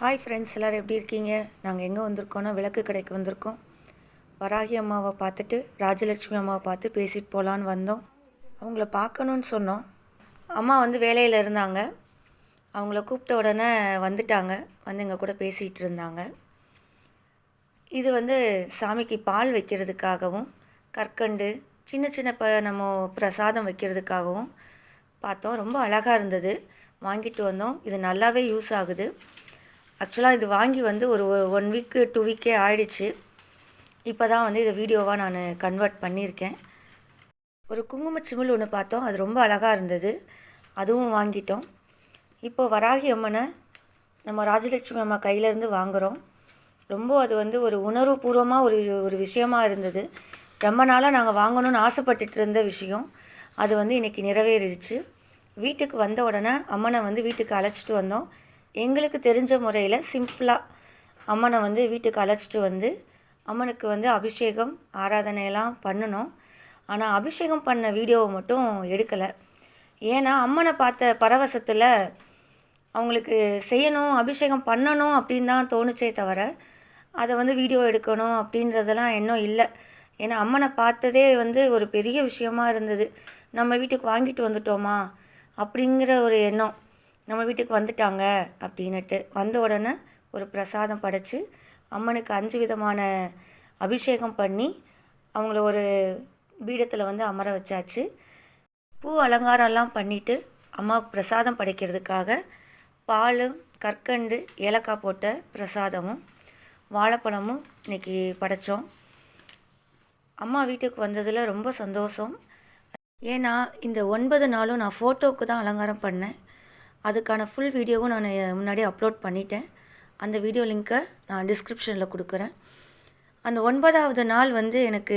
Hi friends எல்லோரும் எப்படி இருக்கீங்க? நாங்கள் எங்கே வந்திருக்கோன்னா விளக்கு கடைக்கு வந்திருக்கோம். வராகி அம்மாவை பார்த்துட்டு ராஜலட்சுமி அம்மாவை பார்த்து பேசிட்டு போகலான்னு வந்தோம். அவங்கள பார்க்கணுன்னு சொன்னோம். அம்மா வந்து வேலையில் இருந்தாங்க. அவங்கள கூப்பிட்ட உடனே வந்துட்டாங்க. வந்து எங்கள் கூட பேசிகிட்டு இருந்தாங்க. இது வந்து சாமிக்கு பால் வைக்கிறதுக்காகவும் கற்கண்டு சின்ன சின்ன ப நம்ம பிரசாதம் வைக்கிறதுக்காகவும் பார்த்தோம். ரொம்ப அழகாக இருந்தது. வாங்கிட்டு வந்தோம். இது நல்லாவே யூஸ் ஆகுது. ஆக்சுவலாக இது வாங்கி வந்து ஒரு ஒன் வீக்கு டூ வீக்கே ஆயிடுச்சு. இப்போ தான் வந்து இதை வீடியோவாக நான் கன்வெர்ட் பண்ணியிருக்கேன். ஒரு குங்கும சிமிழ் ஒன்று பார்த்தோம். அது ரொம்ப அழகாக இருந்தது. அதுவும் வாங்கிட்டோம். இப்போ வராகி அம்மனை நம்ம ராஜலட்சுமி அம்மா கையிலேருந்து வாங்குகிறோம் ரொம்ப அது வந்து ஒரு உணர்வுபூர்வமாக ஒரு ஒரு விஷயமா இருந்தது. ரொம்ப நாளாக நாங்கள் வாங்கணும்னு ஆசைப்பட்டுட்டு இருந்த விஷயம். அது வந்து இன்றைக்கி நிறைவேறிடுச்சு. வீட்டுக்கு வந்த உடனே அம்மனை வந்து வீட்டுக்கு அழைச்சிட்டு வந்தோம். எங்களுக்கு தெரிஞ்ச முறையில் சிம்பிளாக அம்மனை வந்து வீட்டுக்கு அழைச்சிட்டு வந்து அம்மனுக்கு வந்து அபிஷேகம் ஆராதனையெல்லாம் பண்ணணும். ஆனால் அபிஷேகம் பண்ண வீடியோவை மட்டும் எடுக்கலை. ஏன்னா அம்மனை பார்த்த பரவசத்தில் அவங்களுக்கு செய்யணும் அபிஷேகம் பண்ணணும் அப்படின்னு தான் தோணுச்சே தவிர அதை வந்து வீடியோ எடுக்கணும் அப்படின்றதெல்லாம் இன்னும் இல்லை. ஏன்னா அம்மனை பார்த்ததே வந்து ஒரு பெரிய விஷயமா இருந்தது. நம்ம வீட்டுக்கு வாங்கிட்டு வந்துட்டோமா? அப்படிங்கிற ஒரு எண்ணம். நம்ம வீட்டுக்கு வந்துட்டாங்க அப்படின்னுட்டு வந்த உடனே ஒரு பிரசாதம் படைத்து அம்மனுக்கு அஞ்சு விதமான அபிஷேகம் பண்ணி அவங்கள ஒரு பீடத்தில் வந்து அமர வச்சாச்சு. பூ அலங்காரம்லாம் பண்ணிவிட்டு அம்மாவுக்கு பிரசாதம் படைக்கிறதுக்காக பாலும் கற்கண்டு ஏலக்காய் போட்ட பிரசாதமும் வாழைப்பழமும் இன்றைக்கி படைத்தோம் அம்மா வீட்டுக்கு வந்ததில் ரொம்ப சந்தோஷம். ஏன்னா இந்த ஒன்பது நாளும் நான் ஃபோட்டோவுக்கு தான் அலங்காரம் பண்ணேன். அதுக்கான ஃபுல் வீடியோவும் நான் முன்னாடியே அப்லோட் பண்ணிட்டேன். அந்த வீடியோ லிங்க்கை நான் டிஸ்கிரிப்ஷனில் கொடுக்குறேன். அந்த ஒன்பதாவது நாள் வந்து எனக்கு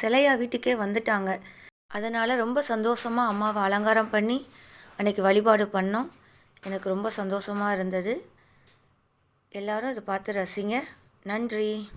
சிலையா வீட்டுக்கே வந்துட்டாங்க. அதனால் ரொம்ப சந்தோஷமாக அம்மாவை அலங்காரம் பண்ணி அன்றைக்கி வழிபாடு பண்ணோம். எனக்கு ரொம்ப சந்தோஷமாக இருந்தது. எல்லோரும் இதை பார்த்து ரசிங்க. நன்றி.